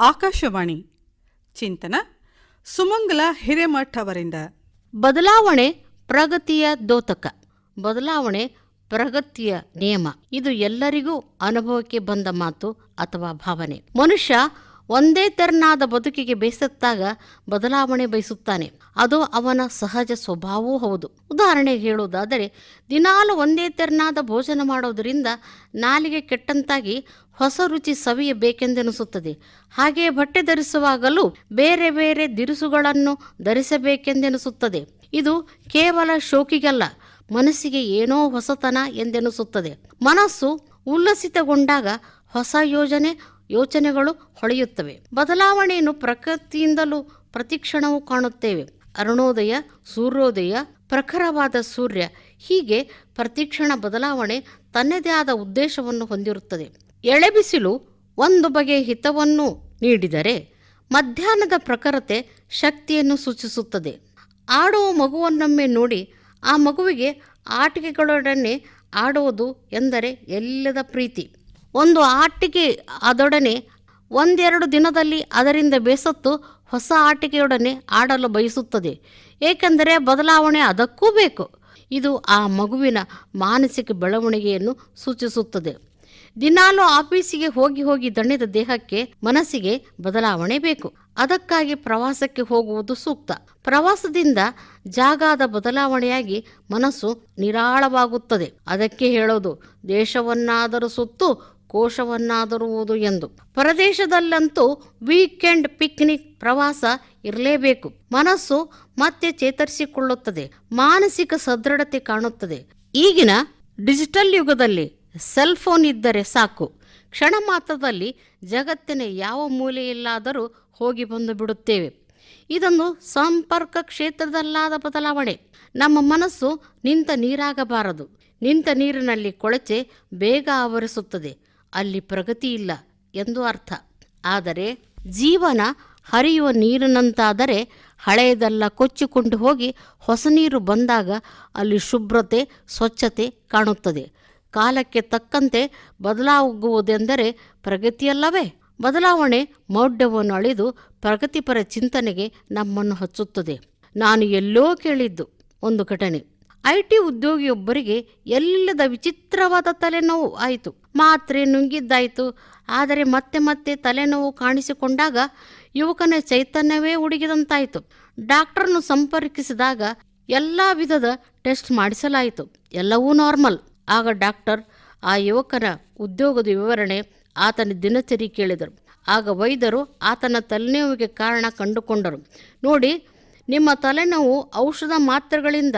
ಆಕಾಶವಾಣಿ, ಚಿಂತನ, ಸುಮಂಗಲ ಹಿರೇಮಠ್ ಅವರಿಂದ ಬದಲಾವಣೆ ಪ್ರಗತಿಯ ದೋತಕ, ಬದಲಾವಣೆ ಪ್ರಗತಿಯ ನಿಯಮ. ಇದು ಎಲ್ಲರಿಗೂ ಅನುಭವಕ್ಕೆ ಬಂದ ಮಾತು ಅಥವಾ ಭಾವನೆ. ಮನುಷ್ಯ ಒಂದೇ ತೆರನಾದ ಬದುಕಿಗೆ ಬೇಸತ್ತಾಗ ಬದಲಾವಣೆ ಬಯಸುತ್ತಾನೆ. ಅದು ಅವನ ಸಹಜ ಸ್ವಭಾವವೂ ಹೌದು. ಉದಾಹರಣೆಗೆ ಹೇಳುವುದಾದರೆ, ದಿನಾಲು ಒಂದೇ ತೆರನಾದ ಭೋಜನ ಮಾಡೋದರಿಂದ ನಾಲಿಗೆ ಕೆಟ್ಟಂತಾಗಿ ಹೊಸ ರುಚಿ ಸವಿಯಬೇಕೆಂದೆನಿಸುತ್ತದೆ. ಹಾಗೆಯೇ ಬಟ್ಟೆ ಧರಿಸುವಾಗಲೂ ಬೇರೆ ಬೇರೆ ದಿರಿಸುಗಳನ್ನು ಧರಿಸಬೇಕೆಂದೆನಿಸುತ್ತದೆ. ಇದು ಕೇವಲ ಶೋಕಿಗಲ್ಲ, ಮನಸ್ಸಿಗೆ ಏನೋ ಹೊಸತನ ಎಂದೆನಿಸುತ್ತದೆ. ಮನಸ್ಸು ಉಲ್ಲಸಿತಗೊಂಡಾಗ ಹೊಸ ಯೋಜನೆ ಯೋಚನೆಗಳು ಹೊಳೆಯುತ್ತವೆ. ಬದಲಾವಣೆಯನ್ನು ಪ್ರಕೃತಿಯಿಂದಲೂ ಪ್ರತಿಕ್ಷಣವೂ ಕಾಣುತ್ತೇವೆ. ಅರುಣೋದಯ, ಸೂರ್ಯೋದಯ, ಪ್ರಖರವಾದ ಸೂರ್ಯ, ಹೀಗೆ ಪ್ರತಿಕ್ಷಣ ಬದಲಾವಣೆ ತನ್ನದೇ ಆದ ಉದ್ದೇಶವನ್ನು ಹೊಂದಿರುತ್ತದೆ. ಎಳೆಬಿಸಿಲು ಒಂದು ಬಗೆಯ ಹಿತವನ್ನು ನೀಡಿದರೆ ಮಧ್ಯಾಹ್ನದ ಪ್ರಖರತೆ ಶಕ್ತಿಯನ್ನು ಸೂಚಿಸುತ್ತದೆ. ಆಡುವ ಮಗುವನ್ನೊಮ್ಮೆ ನೋಡಿ ಆ ಮಗುವಿಗೆ ಆಟಿಕೆಗಳೊಡನೆ ಆಡುವುದು ಎಂದರೆ ಎಲ್ಲದ ಪ್ರೀತಿ. ಒಂದು ಆಟಿಕೆ ಅದೊಡನೆ ಒಂದೆರಡು ದಿನದಲ್ಲಿ ಅದರಿಂದ ಬೇಸತ್ತು ಹೊಸ ಆಟಿಕೆಯೊಡನೆ ಆಡಲು ಬಯಸುತ್ತದೆ. ಏಕೆಂದರೆ ಬದಲಾವಣೆ ಅದಕ್ಕೂ ಬೇಕು. ಇದು ಆ ಮಗುವಿನ ಮಾನಸಿಕ ಬೆಳವಣಿಗೆಯನ್ನು ಸೂಚಿಸುತ್ತದೆ. ದಿನಾಲೂ ಆಫೀಸಿಗೆ ಹೋಗಿ ಹೋಗಿ ದಣಿದ ದೇಹಕ್ಕೆ ಮನಸ್ಸಿಗೆ ಬದಲಾವಣೆ ಬೇಕು. ಅದಕ್ಕಾಗಿ ಪ್ರವಾಸಕ್ಕೆ ಹೋಗುವುದು ಸೂಕ್ತ. ಪ್ರವಾಸದಿಂದ ಜಾಗದ ಬದಲಾವಣೆಯಾಗಿ ಮನಸ್ಸು ನಿರಾಳವಾಗುತ್ತದೆ. ಅದಕ್ಕೆ ಹೇಳೋದು, ದೇಶವನ್ನಾದರೂ ಸುತ್ತು ಕೋಶವನ್ನಾದರೂ ಓದು ಎಂದು. ಪರದೇಶದಲ್ಲಂತೂ ವೀಕೆಂಡ್ ಪಿಕ್ನಿಕ್ ಪ್ರವಾಸ ಇರಲೇಬೇಕು. ಮನಸ್ಸು ಮತ್ತೆ ಚೇತರಿಸಿಕೊಳ್ಳುತ್ತದೆ. ಮಾನಸಿಕ ಸದೃಢತೆ ಕಾಣುತ್ತದೆ. ಈಗಿನ ಡಿಜಿಟಲ್ ಯುಗದಲ್ಲಿ ಸೆಲ್ ಫೋನ್ ಇದ್ದರೆ ಸಾಕು. ಕ್ಷಣ ಮಾತ್ರದಲ್ಲಿ ಜಗತ್ತಿನ ಯಾವ ಮೂಲೆಯಲ್ಲಾದರೂ ಹೋಗಿ ಬಂದು ಬಿಡುತ್ತೇವೆ. ಇದನ್ನು ಸಂಪರ್ಕ ಕ್ಷೇತ್ರದಲ್ಲಾದ ಬದಲಾವಣೆ. ನಮ್ಮ ಮನಸ್ಸು ನಿಂತ ನೀರಾಗಬಾರದು. ನಿಂತ ನೀರಿನಲ್ಲಿ ಕೊಳಚೆ ಬೇಗ ಆವರಿಸುತ್ತದೆ. ಅಲ್ಲಿ ಪ್ರಗತಿ ಇಲ್ಲ ಎಂದು ಅರ್ಥ. ಆದರೆ ಜೀವನ ಹರಿಯುವ ನೀರಿನಂತಾದರೆ ಹಳೆಯದೆಲ್ಲ ಕೊಚ್ಚಿಕೊಂಡು ಹೋಗಿ ಹೊಸ ನೀರು ಬಂದಾಗ ಅಲ್ಲಿ ಶುಭ್ರತೆ, ಸ್ವಚ್ಛತೆ ಕಾಣುತ್ತದೆ. ಕಾಲಕ್ಕೆ ತಕ್ಕಂತೆ ಬದಲಾಗುವುದೆಂದರೆ ಪ್ರಗತಿಯಲ್ಲವೇ? ಬದಲಾವಣೆ ಮೌಢ್ಯವನ್ನು ಅಳೆದು ಪ್ರಗತಿಪರ ಚಿಂತನೆಗೆ ನಮ್ಮನ್ನು ಹಚ್ಚುತ್ತದೆ. ನಾನು ಎಲ್ಲೋ ಕೇಳಿದ್ದು ಒಂದು ಘಟನೆ. ಐ ಟಿ ಉದ್ಯೋಗಿಯೊಬ್ಬರಿಗೆ ಎಲ್ಲದ ವಿಚಿತ್ರವಾದ ತಲೆನೋವು ಆಯಿತು. ಮಾತ್ರೆ ನುಂಗಿದ್ದಾಯಿತು. ಆದರೆ ಮತ್ತೆ ಮತ್ತೆ ತಲೆನೋವು ಕಾಣಿಸಿಕೊಂಡಾಗ ಯುವಕನ ಚೈತನ್ಯವೇ ಉಡುಗಿದಂತಾಯಿತು. ಡಾಕ್ಟರ್ನು ಸಂಪರ್ಕಿಸಿದಾಗ ಎಲ್ಲ ವಿಧದ ಟೆಸ್ಟ್ ಮಾಡಿಸಲಾಯಿತು. ಎಲ್ಲವೂ ನಾರ್ಮಲ್. ಆಗ ಡಾಕ್ಟರ್ ಆ ಯುವಕನ ಉದ್ಯೋಗದ ವಿವರಣೆ ಆತನ ದಿನಚರಿ ಕೇಳಿದರು. ಆಗ ವೈದ್ಯರು ಆತನ ತಲೆನೋವಿಗೆ ಕಾರಣ ಕಂಡುಕೊಂಡರು. ನೋಡಿ, ನಿಮ್ಮ ತಲೆನೋವು ಔಷಧ ಮಾತ್ರೆಗಳಿಂದ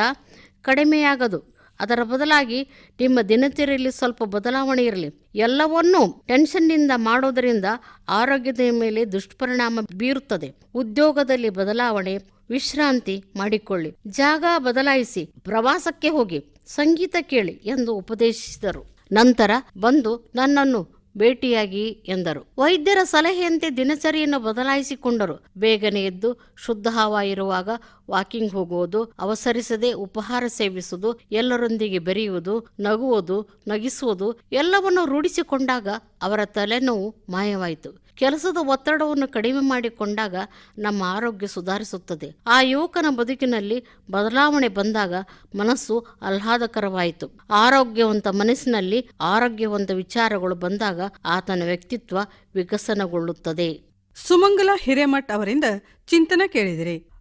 ಕಡಿಮೆಯಾಗದು. ಅದರ ಬದಲಾಗಿ ನಿಮ್ಮ ದಿನಚರಿಯಲ್ಲಿ ಸ್ವಲ್ಪ ಬದಲಾವಣೆ ಇರಲಿ. ಎಲ್ಲವನ್ನೂ ಟೆನ್ಷನ್ನಿಂದ ಮಾಡೋದರಿಂದ ಆರೋಗ್ಯದ ಮೇಲೆ ದುಷ್ಪರಿಣಾಮ ಬೀರುತ್ತದೆ. ಉದ್ಯೋಗದಲ್ಲಿ ಬದಲಾವಣೆ, ವಿಶ್ರಾಂತಿ ಮಾಡಿಕೊಳ್ಳಿ. ಜಾಗ ಬದಲಾಯಿಸಿ ಪ್ರವಾಸಕ್ಕೆ ಹೋಗಿ, ಸಂಗೀತ ಕೇಳಿ ಎಂದು ಉಪದೇಶಿಸಿದರು. ನಂತರ ಬಂದು ನನ್ನನ್ನು ಭೇಟಿಯಾಗಿ ಎಂದರು. ವೈದ್ಯರ ಸಲಹೆಯಂತೆ ದಿನಚರಿಯನ್ನು ಬದಲಾಯಿಸಿಕೊಂಡರು. ಬೇಗನೆ ಎದ್ದು ಶುದ್ಧ ಹಾವ ಇರುವಾಗ ವಾಕಿಂಗ್ ಹೋಗುವುದು, ಅವಸರಿಸದೆ ಉಪಹಾರ ಸೇವಿಸುವುದು, ಎಲ್ಲರೊಂದಿಗೆ ಬೆರೆಯುವುದು, ನಗುವುದು, ನಗಿಸುವುದು ಎಲ್ಲವನ್ನು ರೂಢಿಸಿಕೊಂಡಾಗ ಅವರ ತಲೆನೋವು ಮಾಯವಾಯಿತು. ಕೆಲಸದ ಒತ್ತಡವನ್ನು ಕಡಿಮೆ ಮಾಡಿಕೊಂಡಾಗ ನಮ್ಮ ಆರೋಗ್ಯ ಸುಧಾರಿಸುತ್ತದೆ. ಆ ಯುವಕನ ಬದುಕಿನಲ್ಲಿ ಬದಲಾವಣೆ ಬಂದಾಗ ಮನಸ್ಸು ಆಹ್ಲಾದಕರವಾಯಿತು. ಆರೋಗ್ಯವಂತ ಮನಸ್ಸಿನಲ್ಲಿ ಆರೋಗ್ಯವಂತ ವಿಚಾರಗಳು ಬಂದಾಗ ಆತನ ವ್ಯಕ್ತಿತ್ವ ವಿಕಸನಗೊಳ್ಳುತ್ತದೆ. ಸುಮಂಗಲ ಹಿರೇಮಠ್ ಅವರಿಂದ ಚಿಂತನೆ ಕೇಳಿದಿರಿ.